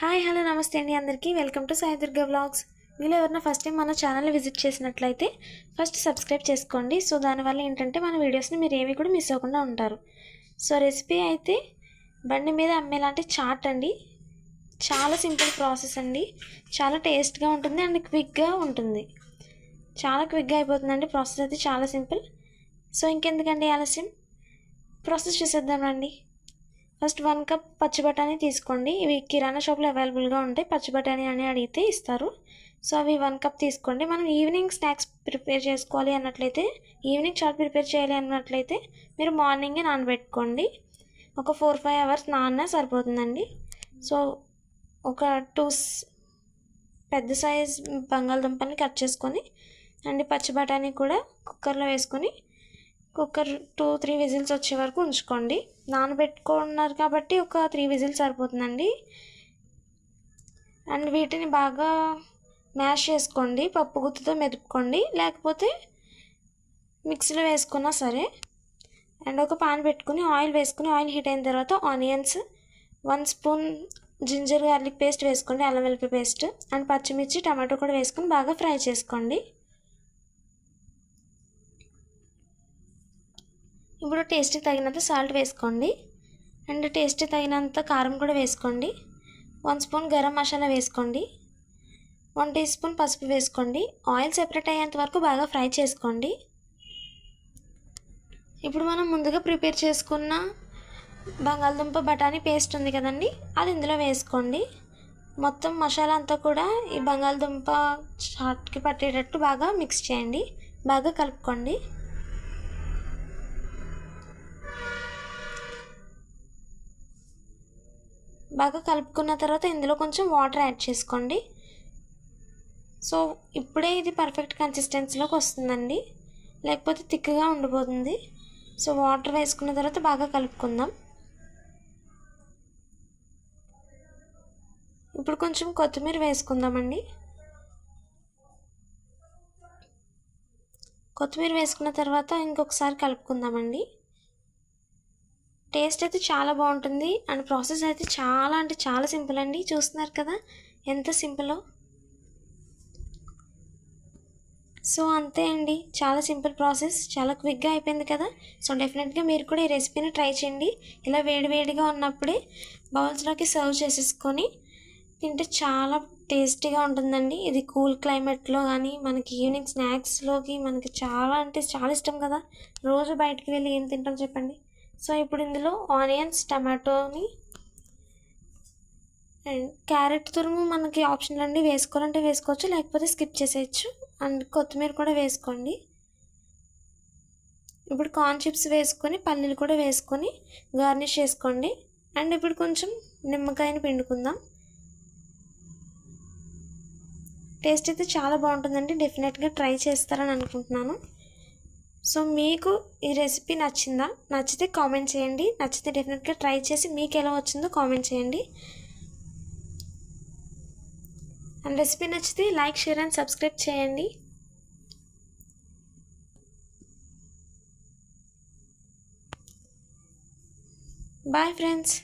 Hi hello నమస్తే అండి అందరికీ. Welcome to Sai Durga vlogs. మీరు ఎవరైనా ఫస్ట్ టైం మన ఛానల్ని విజిట్ చేసినట్లయితే ఫస్ట్ సబ్స్క్రైబ్ చేసుకోండి. సో దానివల్ల ఏంటంటే మన వీడియోస్ని మీరు ఏవి కూడా మిస్ అవ్వకుండా ఉంటారు. సో రెసిపీ అయితే బండి మీద అమ్మేలాంటి చాట్ అండి. చాలా సింపుల్ ప్రాసెస్ అండి. చాలా టేస్ట్గా ఉంటుంది అండ్ క్విక్గా ఉంటుంది. చాలా క్విక్గా అయిపోతుందండి. ప్రాసెస్ అయితే చాలా సింపుల్ సో ఇంకెందుకండి ఆలస్యం? ప్రాసెస్ చూసేద్దాం రండి. ఫస్ట్ వన్ కప్ పచ్చి బఠానీ తీసుకోండి. ఇవి కిరాణా షాప్లో అవైలబుల్గా ఉంటాయి. పచ్చి బఠానీ అని అడిగితే ఇస్తారు. సో అవి వన్ కప్ తీసుకోండి. మనం ఈవినింగ్ స్నాక్స్ ప్రిపేర్ చేసుకోవాలి అన్నట్లయితే ఈవినింగ్ చాట్ ప్రిపేర్ చేయాలి అన్నట్లయితే మీరు మార్నింగే నానబెట్టుకోండి. ఒక ఫోర్ ఫైవ్ అవర్స్ నాన్న సరిపోతుందండి. సో ఒక టూ పెద్ద సైజ్ బంగాళదుంపని కట్ చేసుకొని అండ్ పచ్చి బఠానీ కూడా కుక్కర్లో వేసుకొని కుక్కర్ టూ త్రీ విజిల్స్ వచ్చే వరకు ఉంచుకోండి. నానబెట్టుకున్నారు కాబట్టి ఒక త్రీ విజిల్స్ సరిపోతుందండి. అండ్ వీటిని బాగా మ్యాష్ చేసుకోండి. పప్పు గుత్తుతో మెదుపుకోండి. లేకపోతే మిక్సీలో వేసుకున్నా సరే. అండ్ ఒక పాన్ పెట్టుకుని ఆయిల్ వేసుకుని ఆయిల్ హీట్ అయిన తర్వాత onions one spoon ginger garlic paste వేసుకోండి. అల్లం వెల్లుల్లి పేస్ట్ అండ్ పచ్చిమిర్చి టమాటో కూడా వేసుకొని బాగా ఫ్రై చేసుకోండి. ఇప్పుడు టేస్ట్కి తగినంత సాల్ట్ వేసుకోండి. అండ్ టేస్ట్ తగినంత కారం కూడా వేసుకోండి. వన్ స్పూన్ గరం మసాలా వేసుకోండి. వన్ టీ స్పూన్ పసుపు వేసుకోండి. ఆయిల్ సెపరేట్ అయ్యేంత వరకు బాగా ఫ్రై చేసుకోండి. ఇప్పుడు మనం ముందుగా ప్రిపేర్ చేసుకున్న బంగాళదుంప బఠానీ పేస్ట్ ఉంది కదండి అది ఇందులో వేసుకోండి. మొత్తం మసాలా అంతా కూడా ఈ బంగాళదుంప చాట్కి పట్టేటట్టు బాగా మిక్స్ చేయండి. బాగా కలుపుకోండి. బాగా కలుపుకున్న తర్వాత ఇందులో కొంచెం వాటర్ యాడ్ చేసుకోండి. సో ఇప్పుడే ఇది పర్ఫెక్ట్ కన్సిస్టెన్సీలోకి వస్తుందండి. లేకపోతే థిక్గా ఉండిపోతుంది. సో వాటర్ వేసుకున్న తర్వాత బాగా కలుపుకుందాం. ఇప్పుడు కొంచెం కొత్తిమీర వేసుకుందామండి. కొత్తిమీర వేసుకున్న తర్వాత ఇంకొకసారి కలుపుకుందామండి. టేస్ట్ అయితే చాలా బాగుంటుంది. అండ్ ప్రాసెస్ అయితే చాలా అంటే చాలా సింపుల్ అండి. చూస్తున్నారు కదా? ఎంత సింపులో? సో అంతే అండి. చాలా సింపుల్ ప్రాసెస్. చాలా క్విక్గా అయిపోయింది కదా? సో డెఫినెట్గా మీరు కూడా ఈ రెసిపీని ట్రై చేయండి. ఇలా వేడివేడిగా ఉన్నప్పుడే బౌల్స్లోకి సర్వ్ చేసేసుకొని తింటే చాలా టేస్టీగా ఉంటుందండి. ఇది కూల్ క్లైమేట్లో కానీ మనకి ఈవినింగ్ స్నాక్స్లోకి మనకి చాలా అంటే చాలా ఇష్టం కదా? రోజు బయటికి వెళ్ళి ఏం తింటాం చెప్పండి. సో ఇప్పుడు ఇందులో ఆనియన్స్ టమాటోని అండ్ క్యారెట్ తురుము మనకి ఆప్షన్లు అండి వేసుకోవాలంటే వేసుకోవచ్చు లేకపోతే స్కిప్ చేసేయచ్చు. అండ్ కొత్తిమీర కూడా వేసుకోండి. ఇప్పుడు కార్న్ చిప్స్ వేసుకొని పల్లీలు కూడా వేసుకొని గార్నిష్ చేసుకోండి. అండ్ ఇప్పుడు కొంచెం నిమ్మకాయని పిండుకుందాం. టేస్ట్ అయితే చాలా బాగుంటుందండి. డెఫినెట్గా ట్రై చేస్తారని అనుకుంటున్నాను. సో మీకు ఈ రెసిపీ నచ్చిందా? నచ్చితే కామెంట్ చేయండి. నచ్చితే డెఫినెట్గా ట్రై చేసి మీకు ఎలా వచ్చిందో కామెంట్ చేయండి. అండ్ రెసిపీ నచ్చితే లైక్ షేర్ అండ్ సబ్స్క్రైబ్ చేయండి. Bye friends